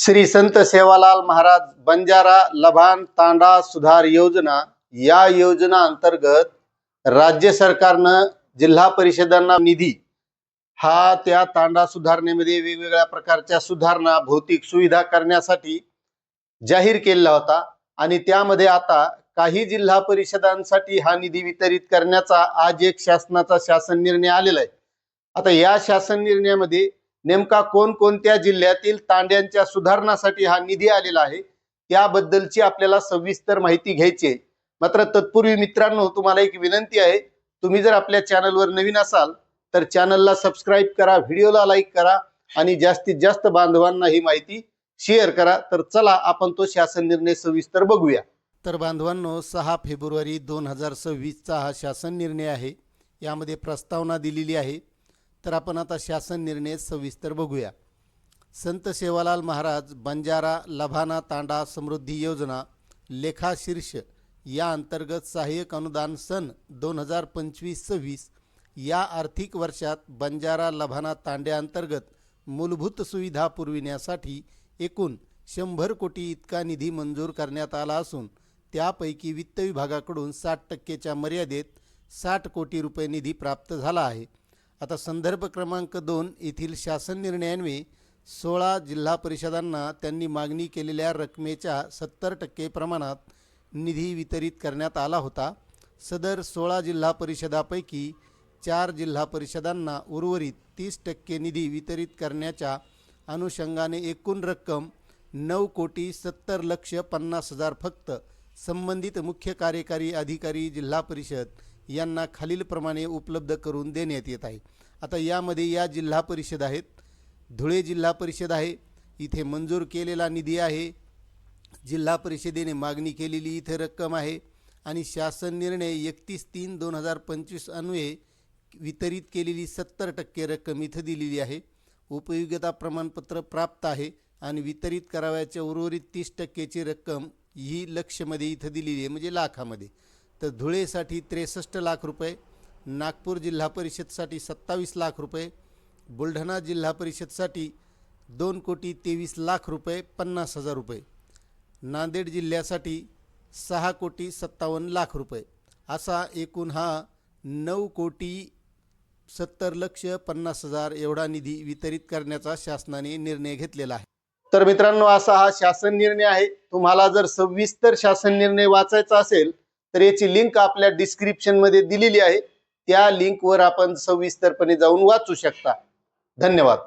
श्री संत सेवालाल महाराज बंजारा लभान तांडा सुधार योजना या योजना अंतर्गत राज्य सरकारनं जिल्हा परिषदांना निधी हा त्या तांडा सुधारणेमध्ये वेगवेगळ्या प्रकारच्या सुधारणा भौतिक सुविधा करण्यासाठी जाहीर केलेला होता आणि त्यामध्ये आता काही जिल्हा परिषदांसाठी हा निधी वितरित करण्याचा आज एक शासनाचा शासन निर्णय आलेला आहे. आता या शासन निर्णयामध्ये नेमका कोणकोणत्या जिल्ह्यातील तांड्यांच्या सुधारणासाठी हा निधी आलेला आहे त्याबद्दलची आपल्याला सविस्तर माहिती घ्यायची आहे. मात्र तत्पूर्वी मित्रांनो तुम्हाला एक विनंती आहे तुम्ही जर आपल्या चॅनलवर नवीन असाल तर चॅनलला सबस्क्राईब करा व्हिडिओला लाईक करा आणि जास्तीत जास्त बांधवांना ही माहिती शेअर करा. तर चला आपण तो शासन निर्णय सविस्तर बघूया. तर बांधवांनो सहा फेब्रुवारी दोन हजार सव्वीसचा हा शासन निर्णय आहे. यामध्ये प्रस्तावना दिलेली आहे. तर आपण आता शासन निर्णय सविस्तर बघूया. संत सेवालाल महाराज बंजारा लभाना तांडा समृद्धी योजना लेखाशीर्ष या अंतर्गत सहाय्यक अनुदान सन दोन हजार पंचवीस सव्वीस या आर्थिक वर्षात बंजारा लभाना तांड्याअंतर्गत मूलभूत सुविधा पुरविण्यासाठी एकूण शंभर कोटी इतका निधी मंजूर करण्यात आला असून त्यापैकी वित्त विभागाकडून साठ टक्केच्या मर्यादेत साठ कोटी रुपये निधी प्राप्त झाला आहे. आता संदर्भ क्रमांक दोन येथील शासन निर्णयान्वये सोळा जिल्हा परिषदांना त्यांनी मागणी केलेल्या रकमेच्या सत्तर टक्के प्रमाणात निधी वितरित करण्यात आला होता. सदर सोळा जिल्हा परिषदापैकी चार जिल्हा परिषदांना उर्वरित तीस टक्के निधी वितरित करण्याच्या अनुषंगाने एकूण रक्कम नऊ कोटी सत्तर लक्ष पन्नास हजार फक्त संबंधित मुख्य कार्यकारी अधिकारी जिल्हा परिषद यांना खालीलप्रमाणे उपलब्ध करून देण्यात येत आहे. आता यामध्ये या जिल्हा परिषद आहेत. धुळे जिल्हा परिषद आहे. इथे मंजूर केलेला निधी आहे. जिल्हा परिषदेने मागणी केलेली इथे रक्कम आहे. आणि शासन निर्णय एकतीस तीन दोन हजार पंचवीस अन्वये वितरित केलेली सत्तर टक्के रक्कम इथं दिलेली आहे. उपयोगिता प्रमाणपत्र प्राप्त आहे. आणि वितरित करावयाच्या उर्वरित तीस टक्केची रक्कम ही लक्षमध्ये इथं दिलेली आहे म्हणजे लाखामध्ये. तर धुळेसाठी त्रेसष्ट लाख रुपये नागपूर जिल्हा परिषदसाठी सत्तावीस लाख रुपये बुलढाणा जिल्हा परिषदसाठी दोन कोटी तेवीस लाख रुपये पन्नास हजार रुपये. नांदेड जिल्ह्यासाठी सहा कोटी सत्तावन्न लाख रुपये. असा एकूण हा नऊ कोटी सत्तर लक्ष पन्नास हजार एवढा निधी वितरित करण्याचा शासनाने निर्णय घेतलेला आहे. तर मित्रांनो असा हा शासन निर्णय आहे. तुम्हाला जर सविस्तर शासन निर्णय वाचायचा असेल तर याची लिंक आपल्या डिस्क्रिप्शनमध्ये दिलेली आहे. त्या लिंकवर आपण सविस्तरपणे जाऊन वाचू शकता. धन्यवाद.